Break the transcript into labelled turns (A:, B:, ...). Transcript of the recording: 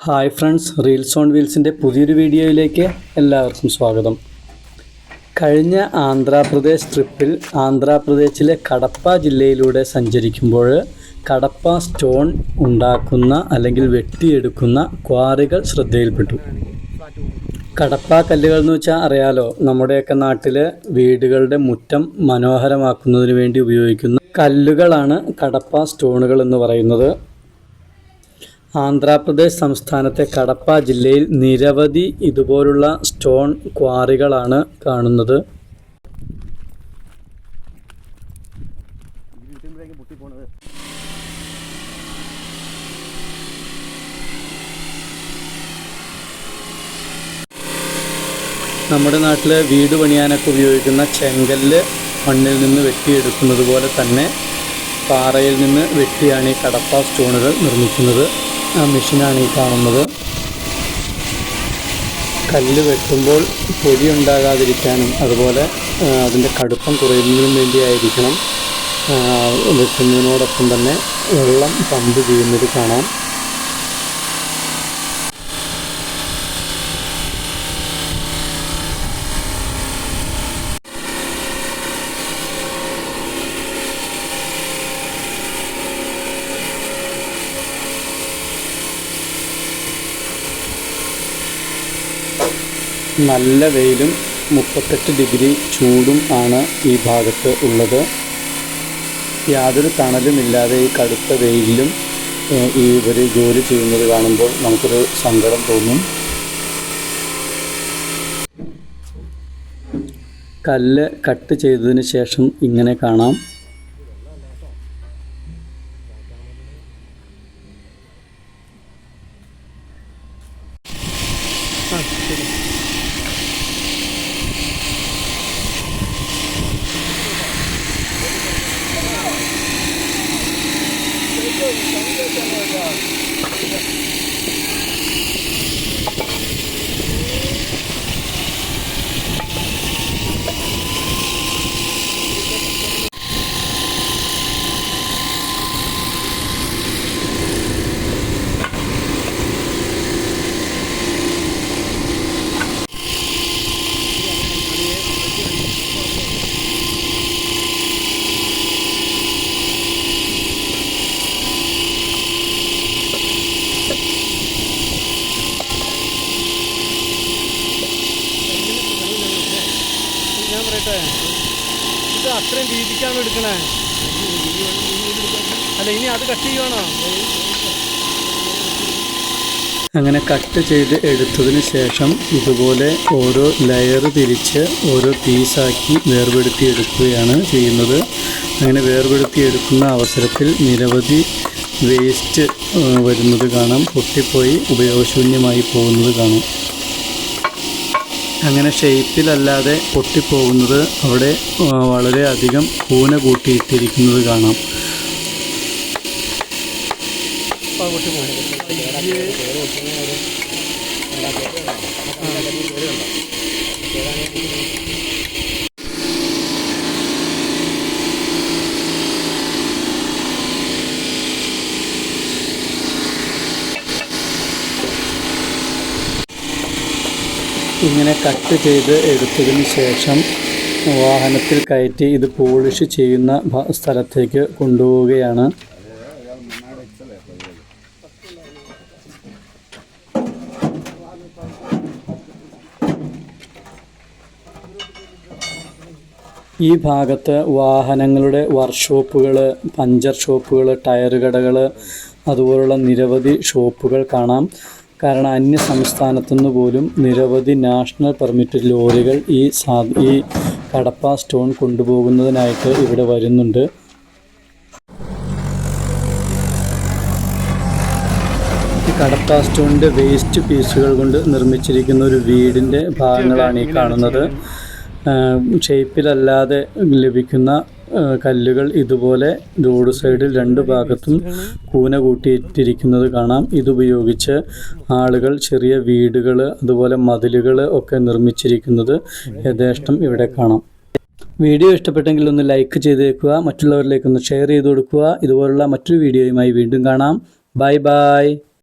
A: Hi friends reels on വീൽസിന്റെ പുതിയൊരു വീഡിയോയിലേക്ക് എല്ലാവർക്കും സ്വാഗതം. കഴിഞ്ഞ ആന്ധ്രാപ്രദേശ് ട്രിപ്പിൽ ആന്ധ്രാപ്രദേശിലെ കടപ്പ ജില്ലയിലൂടെ സഞ്ചരിക്കുമ്പോൾ കടപ്പ സ്റ്റോൺ ഉണ്ടാക്കുന്ന അല്ലെങ്കിൽ വെട്ടിയെടുക്കുന്ന ക്വാറികൾ ശ്രദ്ധയിൽപ്പെട്ടു. കടപ്പ കല്ലുകൾ എന്ന് വെച്ചാൽ അറിയാലോ നമ്മുടെയൊക്കെ നാട്ടിൽ വീടുകളുടെ മുറ്റം മനോഹരമാക്കുന്നതിന് വേണ്ടി ഉപയോഗിക്കുന്ന കല്ലുകളാണ് കടപ്പ സ്റ്റോണുകൾ എന്ന് പറയുന്നത്. ആന്ധ്രാപ്രദേശ് സംസ്ഥാനത്തെ കടപ്പ ജില്ലയിൽ നിരവധി ഇതുപോലുള്ള സ്റ്റോൺ ക്വാറികളാണ് കാണുന്നത്. നമ്മുടെ നാട്ടിൽ വീട് പണിയാനൊക്കെ ഉപയോഗിക്കുന്ന ചെങ്കല്ല് മണ്ണിൽ നിന്ന് വെട്ടിയെടുക്കുന്നത് പോലെ തന്നെ പാറയിൽ നിന്ന് വെട്ടിയാണ് ഈ കടപ്പ സ്റ്റോണുകൾ നിർമ്മിക്കുന്നത്. മെഷീനാണ് ഈ കാണുന്നത്. കല്ല് വെട്ടുമ്പോൾ പൊടി ഉണ്ടാകാതിരിക്കാനും അതുപോലെ അതിന്റെ കടുപ്പം കുറയുന്നതിനും വേണ്ടിയായിരിക്കണം. വെട്ടുന്നതിനോടൊപ്പം തന്നെ വെള്ളം പമ്പ് ചെയ്യുന്നത് കാണാം. നല്ല വെയിലും മുപ്പത്തെട്ട് ഡിഗ്രി ചൂടും ആണ് ഈ ഭാഗത്ത് ഉള്ളത്. യാതൊരു തണലുമില്ലാതെ ഈ കടുത്ത വെയിലും ഈ ഇവർ ജോലി ചെയ്യുന്നത് കാണുമ്പോൾ നമുക്കൊരു സങ്കടം തോന്നും. കല്ല് കട്ട് ചെയ്തതിന് ശേഷം ഇങ്ങനെ കാണാം.
B: 这是什么这是那个 പറയട്ടെ ഇത് അത്രയും രീതിക്കാണോ എടുക്കണേ. അല്ല ഇനി അത് കട്ട് ചെയ്യുവാണോ?
A: അങ്ങനെ കട്ട് ചെയ്ത് എടുത്തതിന് ശേഷം ഇതുപോലെ ഓരോ ലെയർ തിരിച്ച് ഓരോ പീസാക്കി വേർപെടുത്തി എടുക്കുകയാണ് ചെയ്യുന്നത്. അങ്ങനെ വേർപെടുത്തി എടുക്കുന്ന അവസരത്തിൽ നിരവധി വേസ്റ്റ് വരുന്നത് കാണാം. പൊട്ടിപ്പോയി ഉപയോഗശൂന്യമായി പോകുന്നത് കാണാം. അങ്ങനെ ഷേപ്പിലല്ലാതെ പൊട്ടിപ്പോകുന്നത് അവിടെ വളരെ വളരെയധികം കൂന കൂട്ടിയിട്ടിരിക്കുന്നത് കാണാം. ഇങ്ങനെ കട്ട് ചെയ്ത് എടുത്തതിന് ശേഷം വാഹനത്തിൽ കയറ്റി ഇത് പോളിഷ് ചെയ്യുന്ന സ്ഥലത്തേക്ക് കൊണ്ടുപോവുകയാണ്. ഈ ഭാഗത്ത് വാഹനങ്ങളുടെ വർക്ക്ഷോപ്പുകൾ പഞ്ചർ ഷോപ്പുകൾ ടയർ കടകൾ അതുപോലുള്ള നിരവധി ഷോപ്പുകൾ കാണാം. കാരണം അന്യ സംസ്ഥാനത്തു നിന്ന് പോലും നിരവധി നാഷണൽ പെർമിറ്റ് ലോറികൾ ഈ സാ ഈ കടപ്പ സ്റ്റോൺ കൊണ്ടുപോകുന്നതിനായിട്ട് ഇവിടെ വരുന്നുണ്ട്. ഈ കടപ്പ സ്റ്റോണിന്റെ വേസ്റ്റ് പീസുകൾ കൊണ്ട് നിർമ്മിച്ചിരിക്കുന്ന ഒരു വീടിന്റെ ഭാഗങ്ങളാണ് ഈ കാണുന്നത്. ഷേപ്പിലല്ലാതെ ലഭിക്കുന്ന കല്ലുകൾ ഇതുപോലെ റോഡ് സൈഡിൽ രണ്ട് ഭാഗത്തും കൂന കൂട്ടിയിട്ടിരിക്കുന്നത് കാണാം. ഇതുപയോഗിച്ച് ആളുകൾ ചെറിയ വീടുകൾ അതുപോലെ മതിലുകൾ ഒക്കെ നിർമ്മിച്ചിരിക്കുന്നത് യഥേഷ്ടം ഇവിടെ കാണാം. വീഡിയോ ഇഷ്ടപ്പെട്ടെങ്കിൽ ഒന്ന് ലൈക്ക് ചെയ്തേക്കുക മറ്റുള്ളവരിലേക്ക് ഒന്ന് ഷെയർ ചെയ്ത് കൊടുക്കുക. ഇതുപോലുള്ള മറ്റൊരു വീഡിയോയുമായി വീണ്ടും കാണാം. Bye bye.